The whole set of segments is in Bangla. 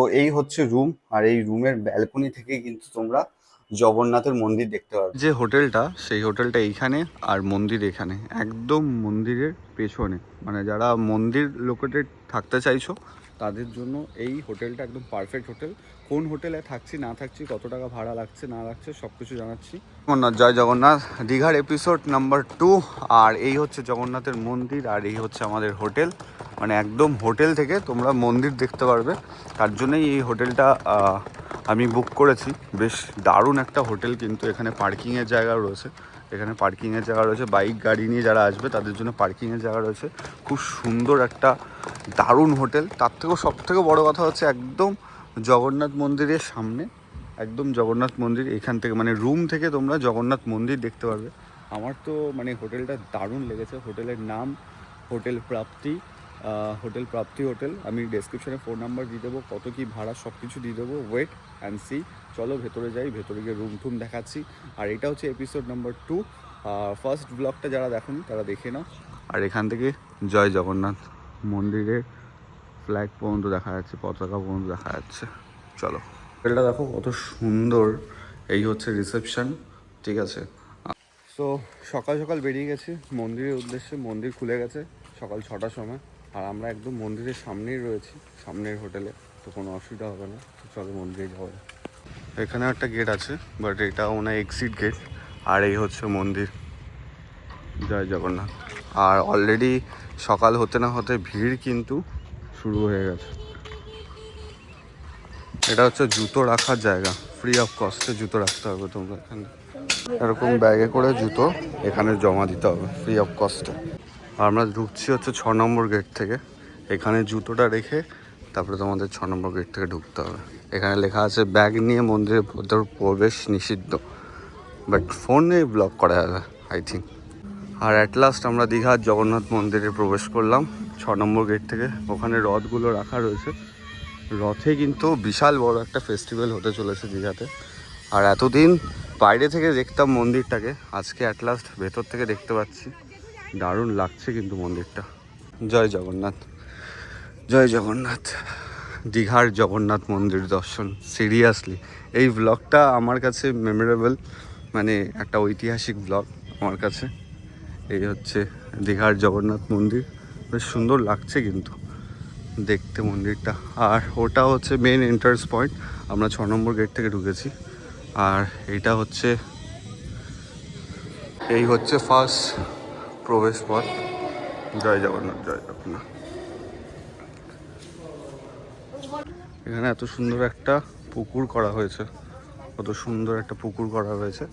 তো এই হচ্ছে রুম আর এই রুমের ব্যালকনি থেকে কিন্তু তোমরা জগন্নাথের মন্দির দেখতে পাবে যে হোটেলটা, সেই হোটেলটা এইখানে আর মন্দির এখানে, একদম মন্দিরের পেছনে। মানে যারা মন্দির লোকেটেড থাকতে চাইছো, তাদের জন্য এই হোটেলটা একদম পারফেক্ট হোটেল। কোন হোটেলে থাকছি, না থাকছি, কত টাকা ভাড়া লাগছে, না লাগছে সব কিছু জানাচ্ছি। জগন্নাথ, জয় জগন্নাথ। দীঘার এপিসোড নাম্বার টু আর এই হচ্ছে জগন্নাথের মন্দির, আর এই হচ্ছে আমাদের হোটেল। মানে একদম হোটেল থেকে তোমরা মন্দির দেখতে পারবে। তার জন্যই এই হোটেলটা আমি বুক করেছি। বেশ দারুণ একটা হোটেল, কিন্তু এখানে পার্কিংয়ের জায়গা রয়েছে। এখানে পার্কিংয়ের জায়গা রয়েছে। বাইক গাড়ি নিয়ে যারা আসবে, তাদের জন্য পার্কিংয়ের জায়গা রয়েছে। খুব সুন্দর একটা দারুণ হোটেল। তার থেকেও সব থেকে বড়ো কথা হচ্ছে, একদম জগন্নাথ মন্দিরের সামনে, একদম জগন্নাথ মন্দির এখান থেকে মানে রুম থেকে তোমরা জগন্নাথ মন্দির দেখতে পারবে। আমার তো মানে হোটেলটা দারুণ লেগেছে। হোটেলের নাম, hotel Prapti hotel Prapti hotel. আমি ডেসক্রিপশনে ফোন নাম্বার দিয়ে দেবো, কত কি ভাড়া সব কিছু দিয়ে দেবো। ওয়েট অ্যান্ড সি চলো ভেতরে যাই, ভেতরে গিয়ে রুম টুম দেখাচ্ছি। আর এটা হচ্ছে এপিসোড নাম্বার টু ফার্স্ট ব্লগটা যারা দেখুন, তারা দেখে নাও। আর এখান থেকে জয় জগন্নাথ মন্দিরের ফ্ল্যাগ পর্যন্ত দেখা যাচ্ছে পতাকা পর্যন্ত দেখা যাচ্ছে। চলো। হোটেলটা দেখো কত সুন্দর। এই হচ্ছে রিসেপশন ঠিক আছে? তো সকাল সকাল বেরিয়ে গেছি মন্দিরের উদ্দেশ্যে মন্দির খুলে গেছে সকাল ছটার সময়। আর আমরা একদম মন্দিরের সামনেই রয়েছি সামনের হোটেলে তো কোনো অসুবিধা হবে না। তো চলো মন্দিরে যাওয়া। এখানে একটা গেট আছে বাট এটা ওনার এক্সিট গেট আর এই হচ্ছে মন্দির। জয় জগন্নাথ। আর অলরেডি সকাল হতে না হতে ভিড় কিন্তু শুরু হয়ে গেছে। এটা হচ্ছে জুতো রাখার জায়গা। ফ্রি অফ কস্টে জুতো রাখতে হবে তোমরা এখানে। এরকম ব্যাগে করে জুতো এখানে জমা দিতে হবে ফ্রি অফ কস্টে আর আমরা ঢুকছি হচ্ছে ছ নম্বর গেট থেকে। এখানে জুতোটা রেখে তারপরে তোমাদের ছ নম্বর গেট থেকে ঢুকতে হবে। এখানে লেখা আছে, ব্যাগ নিয়ে মন্দিরের ভেতর প্রবেশ নিষিদ্ধ। বাট ফোনে ব্লক করা যাবে আই থিঙ্ক আর অ্যাট লাস্ট আমরা দীঘার জগন্নাথ মন্দিরে প্রবেশ করলাম। ছ নম্বর গেট থেকে। ওখানে রথগুলো রাখা রয়েছে। রথে কিন্তু বিশাল বড় একটা ফেস্টিভ্যাল হতে চলেছে দীঘাতে। আর এতদিন বাইরে থেকে দেখতাম মন্দিরটাকে, আজকে অ্যাট লাস্ট ভেতর থেকে দেখতে পাচ্ছি। দারুণ লাগছে কিন্তু মন্দিরটা। জয় জগন্নাথ। জয় জগন্নাথ। দীঘার জগন্নাথ মন্দির দর্শন সিরিয়াসলি এই ব্লগটা আমার কাছে মেমোরেবল মানে একটা ঐতিহাসিক ব্লগ আমার কাছে। এই হচ্ছে দীঘার জগন্নাথ মন্দির। বেশ সুন্দর লাগছে কিন্তু দেখতে মন্দিরটা। আর ওটা হচ্ছে মেন এন্ট্রান্স পয়েন্ট আমরা ছ নম্বর গেট থেকে ঢুকেছি। আর এইটা হচ্ছে, এই হচ্ছে ফার্স্ট প্রবেশ পথ। জয় জগন্নাথ জয় জগন্নাথ। এখানে এত সুন্দর একটা পুকুর করা হয়েছে। কত সুন্দর একটা পুকুর করা হয়েছে।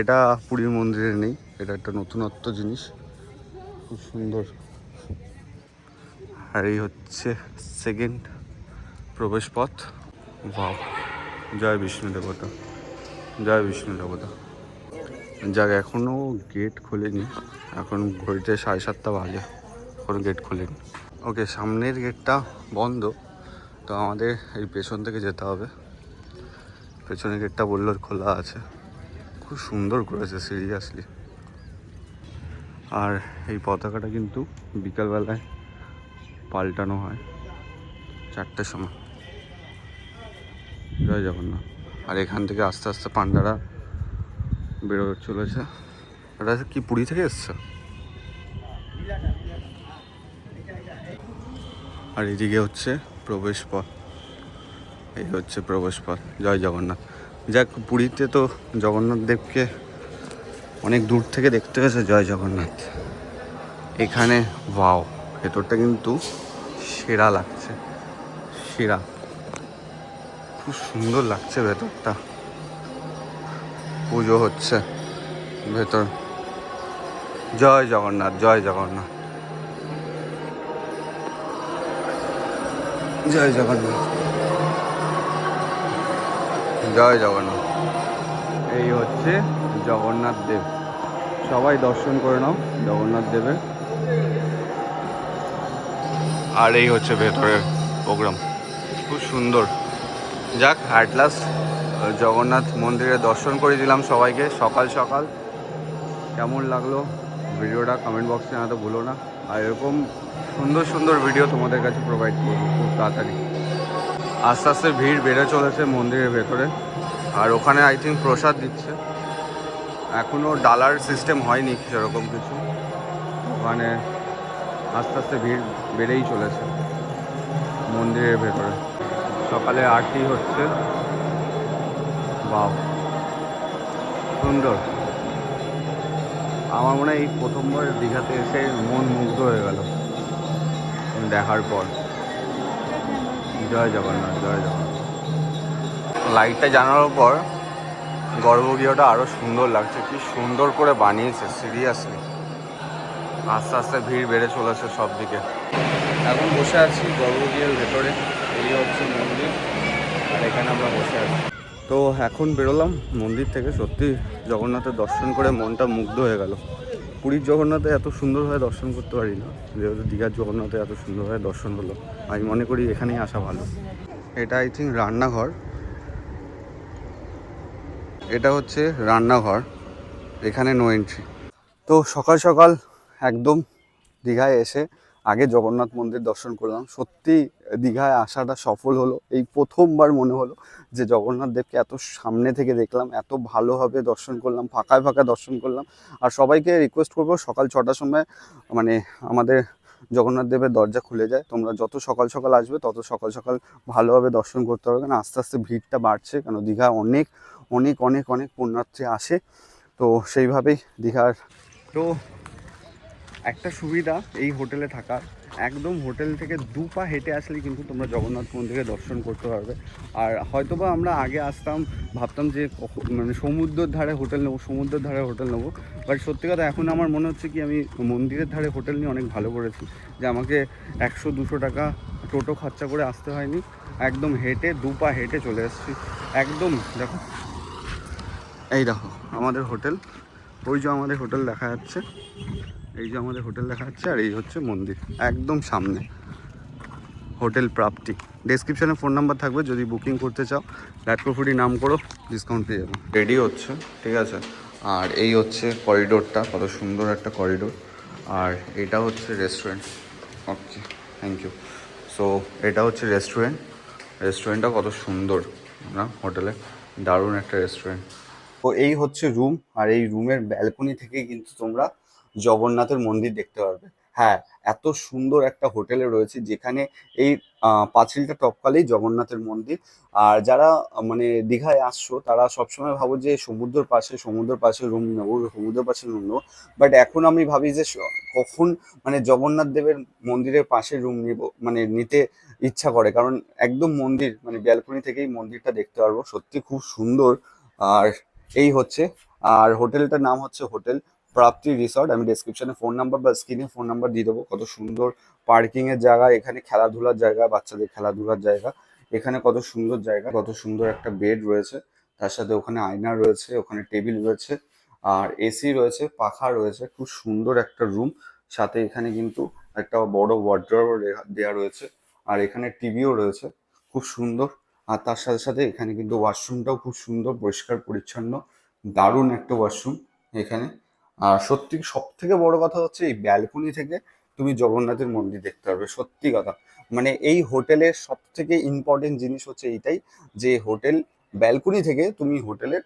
এটা পুরীর মন্দিরে নেই। এটা একটা নতুনত্ব জিনিস। খুব সুন্দর। আর এই হচ্ছে সেকেন্ড প্রবেশ পথ। বাহ জয় বিষ্ণু দেবতা, জয় বিষ্ণু দেবতা। যাক এখনও গেট খোলেনি, এখন ঘড়িতে সাড়ে সাতটা বাজে এখনও গেট খোলেনি। ওকে সামনের গেটটা বন্ধ, তো আমাদের এই পেছন থেকে যেতে হবে। পেছনের গেটটা বলল খোলা আছে। খুব সুন্দর করেছে সিরিয়াসলি আর এই পতাকাটা কিন্তু বিকালবেলায় পাল্টানো হয়। চারটের সময়। জয় জগন্নাথ। আর এখান থেকে আস্তে আস্তে পান্ডারা বেরো চলেছে। এটা কি, পুরী থেকে এসছে? আর এদিকে হচ্ছে প্রবেশ পথ। এই হচ্ছে প্রবেশ পথ। জয় জগন্নাথ। যাক, পুরীতে তো জগন্নাথ দেবকে অনেক দূর থেকে দেখতে হয়েছে জয় জগন্নাথ। এখানে, ওয়াও। ভেতরটা কিন্তু সেরা লাগছে। সেরা। খুব সুন্দর লাগছে ভেতরটা। পুজো হচ্ছে ভেতর। জয় জগন্নাথ জয় জগন্নাথ। জয় জগন্নাথ। জয় জগন্নাথ। এই হচ্ছে জগন্নাথ দেব। সবাই দর্শন করে নাও জগন্নাথ দেবের। আর এই হচ্ছে ভেতরের প্রোগ্রাম। খুব সুন্দর। যাক অ্যাট লাস্ট জগন্নাথ মন্দিরে দর্শন করে দিলাম সবাইকে। সকাল সকাল। কেমন লাগল ভিডিওটা কমেন্ট বক্সে জানাতে ভুলো না। আর এরকম সুন্দর সুন্দর ভিডিও তোমাদের কাছে প্রোভাইড করব খুব তাড়াতাড়ি। আস্তে আস্তে ভিড় বেড়ে চলেছে মন্দিরের ভেতরে। আর ওখানে আই থিঙ্ক প্রসাদ দিচ্ছে। এখনও ডালার সিস্টেম হয়নি সেরকম কিছু। ওখানে আস্তে আস্তে ভিড় বেড়েই চলেছে মন্দিরের ভেতরে। সকালে আরতি হচ্ছে। বাও সুন্দর। আমার মনে হয় এই প্রথমবার দীঘাতে এসে মন মুগ্ধ হয়ে গেল। দেখার পর। জয় জগন্নাথ জয় জগন্নাথ। লাইটটা জানানোর পর গর্ভগৃহটা আরও সুন্দর লাগছে। কি সুন্দর করে বানিয়েছে সিরিয়াসলি আস্তে আস্তে ভিড় বেড়ে চলেছে সব দিকে এখন বসে আছি গর্ভগৃহের ভেতরে এই হচ্ছে মন্দির আর এখানে আমরা বসে আছি। তো এখন বেরোলাম মন্দির থেকে সত্যি জগন্নাথের দর্শন করে মনটা মুগ্ধ হয়ে গেল। পুরীর জগন্নাথে এত সুন্দরভাবে দর্শন করতে পারি না যেহেতু দীঘার জগন্নাথে এত সুন্দরভাবে দর্শন হলো। আমি মনে করি এখানেই আসা ভালো। এটা আই থিঙ্ক রান্নাঘর। এটা হচ্ছে রান্নাঘর এখানে নো এন্ট্রি। তো সকাল সকাল একদম দীঘায় এসে আগে জগন্নাথ মন্দির দর্শন করলাম। সত্যি দীঘায় আসাটা সফল হলো। এই প্রথমবার মনে হলো যে জগন্নাথ দেবকে এত সামনে থেকে দেখলাম, এত ভালোভাবে দর্শন করলাম, ফাঁকায় ফাঁকা দর্শন করলাম। আর সবাইকে রিকোয়েস্ট করব, সকাল ছটার সময় মানে আমাদের জগন্নাথ দেবের দরজা খুলে যায়। তোমরা যত সকাল সকাল আসবে, তত সকাল সকাল ভালোভাবে দর্শন করতে পারবে। কারণ আস্তে আস্তে ভিড়টা বাড়ছে কেন দীঘা অনেক অনেক অনেক অনেক পুণ্যার্থী আসে। তো সেইভাবেই দীঘার তো একটা সুবিধা এই হোটেলে থাকার। একদম হোটেল থেকে দু পা হেঁটে আসলেই কিন্তু তোমরা জগন্নাথ মন্দিরে দর্শন করতে পারবে। আর হয়তোবা আমরা আগে আসতাম, ভাবতাম যে মানে সমুদ্রের ধারে হোটেল নেব, সমুদ্রের ধারে হোটেল নেব। বাট সত্যি কথা এখন আমার মনে হচ্ছে কি, আমি মন্দিরের ধারে হোটেল নিয়ে অনেক ভালো করেছি। যে আমাকে একশো দুশো টাকা টোটো খরচা করে আসতে হয়নি। একদম হেঁটে দু পা হেঁটে চলে এসেছি। একদম দেখো। এই দেখো, আমাদের হোটেল। ওই যে আমাদের হোটেল দেখা যাচ্ছে। এই যে আমাদের হোটেল দেখা যাচ্ছে আর এই হচ্ছে মন্দির, একদম সামনে। হোটেল প্রাপ্তি। ডেসক্রিপশনে ফোন নাম্বার থাকবে, যদি বুকিং করতে চাও ল্যাটকোফুডি নাম করো ডিসকাউন্ট পেয়ে যাব। রেডি হচ্ছে, ঠিক আছে? আর এই হচ্ছে করিডোরটা কত সুন্দর একটা করিডোর আর এটা হচ্ছে restaurant okay thank you so এটা হচ্ছে রেস্টুরেন্ট রেস্টুরেন্টটা কত সুন্দর না হোটেলে। দারুণ একটা রেস্টুরেন্ট তো এই হচ্ছে রুম আর এই রুমের ব্যালকনি থেকে কিন্তু তোমরা জগন্নাথের মন্দির দেখতে পারবে। হ্যাঁ এত সুন্দর একটা হোটেলে রয়েছে যেখানে এই পাঁচিলটা টপকালেই জগন্নাথের মন্দির। আর যারা মানে দীঘায় আসছো, তারা সবসময় ভাবো যে সমুদ্রের পাশে সমুদ্রের পাশে রুম নেব, সমুদ্রের পাশে রুম নেব। বাট এখন আমি ভাবি যে কখন মানে জগন্নাথ দেবের মন্দিরের পাশে রুম নিব মানে নিতে ইচ্ছা করে। কারণ একদম মন্দির মানে ব্যালকনি থেকেই মন্দিরটা দেখতে পারব। সত্যি খুব সুন্দর। আর এই হচ্ছে, আর হোটেলটার নাম হচ্ছে হোটেল প্রাপ্তি রিসর্ট আমি ডেসক্রিপশনে ফোন নাম্বার বা স্ক্রিনে ফোন নাম্বার দিয়ে দেবো। কত সুন্দর পার্কিং এর জায়গা, এখানে খেলাধুলার জায়গা, বাচ্চাদের খেলাধুলার জায়গা, এখানে কত সুন্দর জায়গা, কত সুন্দর একটা বেড রয়েছে। তার সাথে ওখানে আয়না রয়েছে, ওখানে টেবিল রয়েছে, আর এসি রয়েছে, পাখা রয়েছে, খুব সুন্দর একটা রুম সাথে এখানে কিন্তু একটা বড় ওয়ার্ড্রোব দেওয়া রয়েছে, আর এখানে টিভিও রয়েছে, খুব সুন্দর। আর তার সাথে সাথে এখানে কিন্তু ওয়াশরুমটাও খুব সুন্দর, পরিষ্কার, পরিচ্ছন্ন, দারুণ একটা ওয়াশরুম এখানে। আর সত্যি সব থেকে বড় কথা হচ্ছে এই ব্যালকনি থেকে তুমি জগন্নাথের মন্দির দেখতে পারবে, সত্যি কথা। মানে এই হোটেলের সব থেকে ইম্পর্টেন্ট জিনিস হচ্ছে এইটাই যে হোটেল ব্যালকনি থেকে তুমি হোটেলের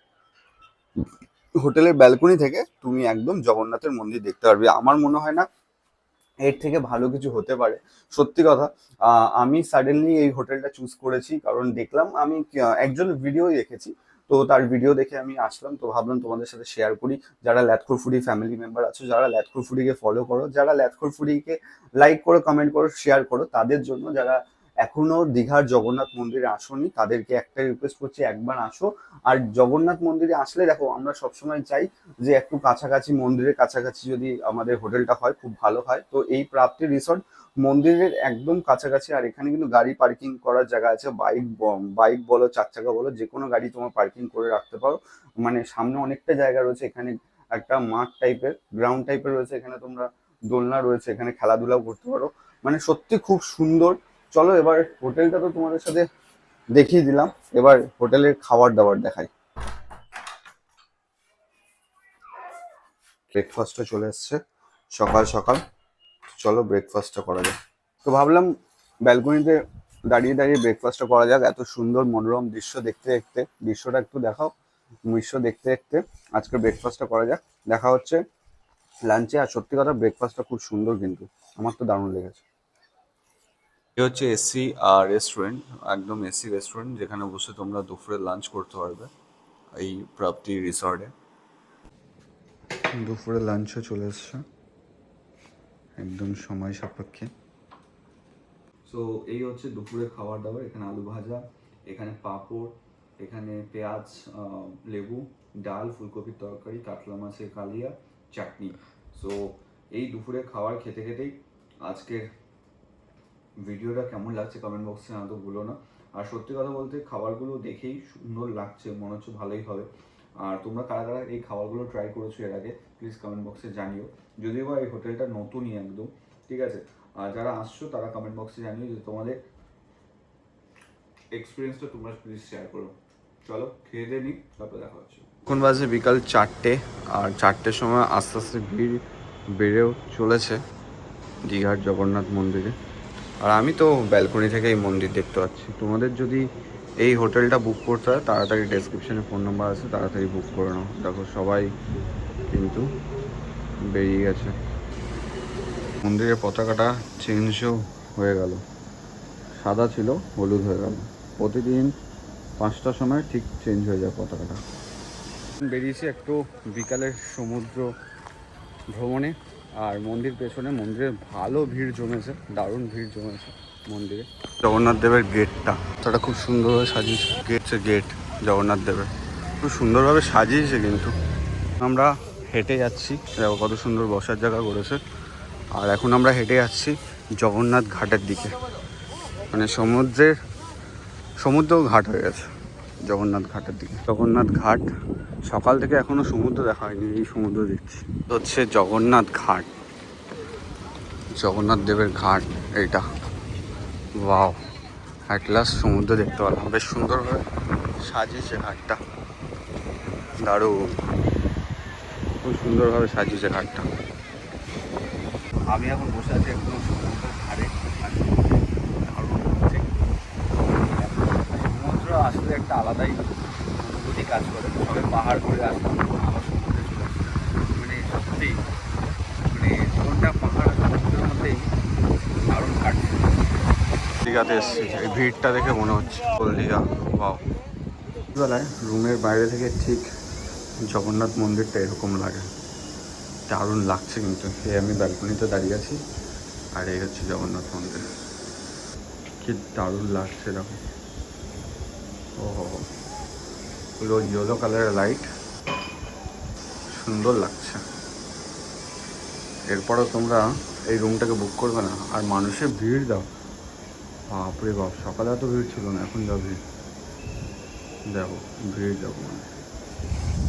হোটেলের ব্যালকনি থেকে তুমি একদম জগন্নাথের মন্দির দেখতে পারবে। আমার মনে হয় না এর থেকে ভালো কিছু হতে পারে। সত্যি কথা আমি সাডেনলি এই হোটেলটা চুজ করেছি কারণ দেখলাম আমি একজন ভিডিও দেখেছি। তো তার ভিডিও দেখে আমি আসলাম, তো ভাবলাম তোমাদের সাথে শেয়ার করি। যারা ল্যাথখোর ফুডি ফ্যামিলি মেম্বার আছো, যারা ল্যাথখোর ফুডিকে ফলো করো, যারা ল্যাথখোর ফুডিকে লাইক করো কমেন্ট করো শেয়ার করো, তাদের জন্য যারা এখনও দীঘার জগন্নাথ মন্দিরে আসোনি। তাদেরকে একটাই রিকোয়েস্ট করছি, একবার আসো। আর জগন্নাথ মন্দিরে আসলে দেখো, আমরা সবসময় চাই যে একটু কাছাকাছি, মন্দিরের কাছাকাছি যদি আমাদের হোটেলটা হয়, খুব ভালো হয়। তো এই প্রাপ্তি রিসর্ট মন্দিরের একদম কাছাকাছি। আর এখানে কিন্তু গাড়ি পার্কিং করার জায়গা আছে। বাইক বাইক বলো চার চাকা বলো যে কোনো গাড়ি তোমার পার্কিং করে রাখতে পারো। মানে সামনে অনেকটা জায়গা রয়েছে এখানে, একটা মাঠ টাইপের গ্রাউন্ড টাইপের রয়েছে। এখানে তোমরা দোলনা রয়েছে, এখানে খেলাধুলাও করতে পারো। মানে সত্যি খুব সুন্দর চলো এবার হোটেলটা তো তোমাদের সাথে দেখিয়ে দিলাম। এবার হোটেলের খাবার দাবার দেখাই। ব্রেকফাস্টটা চলে এসছে। সকাল সকাল। চলো ব্রেকফাস্টটা করা যাক। তো ভাবলাম ব্যালকনিতে দাঁড়িয়ে দাঁড়িয়ে ব্রেকফাস্টটা করা যাক। এত সুন্দর মনোরম দৃশ্য দেখতে দেখতে। দৃশ্যটা একটু দেখাও। দৃশ্য দেখতে দেখতে আজকে ব্রেকফাস্টটা করা যাক। দেখা হচ্ছে লাঞ্চে আর সত্যি কথা ব্রেকফাস্টটা খুব সুন্দর কিন্তু। আমার তো দারুণ লেগেছে। এ হচ্ছে এসি আর রেস্টুরেন্ট একদম এসি রেস্টুরেন্ট যেখানে বসে তোমরা দুপুরে লাঞ্চ করতে পারবে এই প্রাপ্তি রিসর্টে দুপুরে লাঞ্চও চলে এসছে। একদম সময় সাপেক্ষে। সো এই হচ্ছে দুপুরে খাবার দাবার এখানে আলু ভাজা এখানে পাঁপড় এখানে পেঁয়াজ লেবু ডাল ফুলকপির তরকারি কাতলা মাছের কালিয়া চাটনি। সো এই দুপুরে খাবার খেতে খেতেই আজকের ভিডিওটা কেমন লাগছে কমেন্ট বক্সে জানাতে ভুলো না। আর সত্যি কথা বলতে খাবারগুলো দেখেই সুন্দর লাগছে, মনে হচ্ছে ভালোই হবে। আর তোমরা কারা কারা এই খাবারগুলো ট্রাই করেছ এর আগে প্লিজ কমেন্ট বক্সে জানিও। যদিও বা এই হোটেলটা নতুনই একদম, ঠিক আছে? আর যারা আসছো, তারা কমেন্ট বক্সে জানিও যে তোমাদের এক্সপিরিয়েন্সটা তোমরা প্লিজ শেয়ার করো। চলো, খেয়ে দিয়ে নিই তারপর দেখা হচ্ছে। এখন বাজে বিকাল চারটে, আর চারটের সময় আস্তে আস্তে ভিড় বেড়েও চলেছে দীঘার জগন্নাথ মন্দিরে। আর আমি তো ব্যালকনি থেকে এই মন্দির দেখতে পাচ্ছি। তোমাদের যদি এই হোটেলটা বুক করতে হয়, তাড়াতাড়ি ডেসক্রিপশনে ফোন নাম্বার আছে, তাড়াতাড়ি বুক করে নাও। দেখো সবাই কিন্তু বেরিয়ে গেছে। মন্দিরের পতাকাটা চেঞ্জও হয়ে গেল। সাদা ছিল, হলুদ হয়ে গেল। প্রতিদিন পাঁচটার সময় ঠিক চেঞ্জ হয়ে যায় পতাকাটা। বেরিয়েছি একটু বিকালের সমুদ্র ভ্রমণে। আর মন্দির পেছনে মন্দিরে ভালো ভিড় জমেছে, দারুণ ভিড় জমেছে মন্দিরে। জগন্নাথ দেবের গেটটা, সেটা খুব সুন্দরভাবে সাজিয়েছে। গেট গেট, জগন্নাথ দেবের। খুব সুন্দরভাবে সাজিয়েছে কিন্তু। আমরা হেঁটে যাচ্ছি, দেখো কত সুন্দর বসার জায়গা করেছে। আর এখন আমরা হেঁটে যাচ্ছি জগন্নাথ ঘাটের দিকে। মানে সমুদ্রের সমুদ্র ঘাট হয়ে গেছে। জগন্নাথ ঘাটের দিকে। জগন্নাথ ঘাট সকাল থেকে এখনও সমুদ্র দেখা হয়নি, এই সমুদ্র দেখছি। হচ্ছে জগন্নাথ ঘাট। জগন্নাথ দেবের ঘাট, এইটা। ওয়াও অ্যাট লাস্ট সমুদ্র দেখতে পেলাম। বেশ সুন্দরভাবে সাজিয়েছে ঘাটটা। দারুণ। খুব সুন্দরভাবে সাজিয়েছে ঘাটটা। আমি এখন বসে আছি একদম সমুদ্রের ধারে আর দারুণ লাগছে। সমুদ্র আসলে একটা আলাদাই অনুভূতি কাজ করে। সবে পাহাড় করে আসলাম আবার সমুদ্রে চলে আসলাম মানে সত্যি মানে জীবনটা পাহাড় আর সমুদ্রের মধ্যেই দারুণ কাটছে। দীঘাতে এসেছি। এই ভিড়টা দেখে মনে হচ্ছে দীঘা। বাও বেলায় রুমের বাইরে থেকে ঠিক জগন্নাথ মন্দিরটা এরকম লাগে। দারুণ লাগছে কিন্তু। এই আমি ব্যালকনিতে দাঁড়িয়ে আছি আর এই হচ্ছে জগন্নাথ মন্দির। কি দারুণ লাগছে হো। পুরো ইয়েলো কালারের লাইট সুন্দর লাগছে। এরপরও তোমরা এই রুমটাকে বুক করবে না। আর মানুষের ভিড় দাও। বাপরে বাপ, সকালে এত ভিড় ছিল না, এখন যা ভিড়। দেখো ভিড় যাব। মানে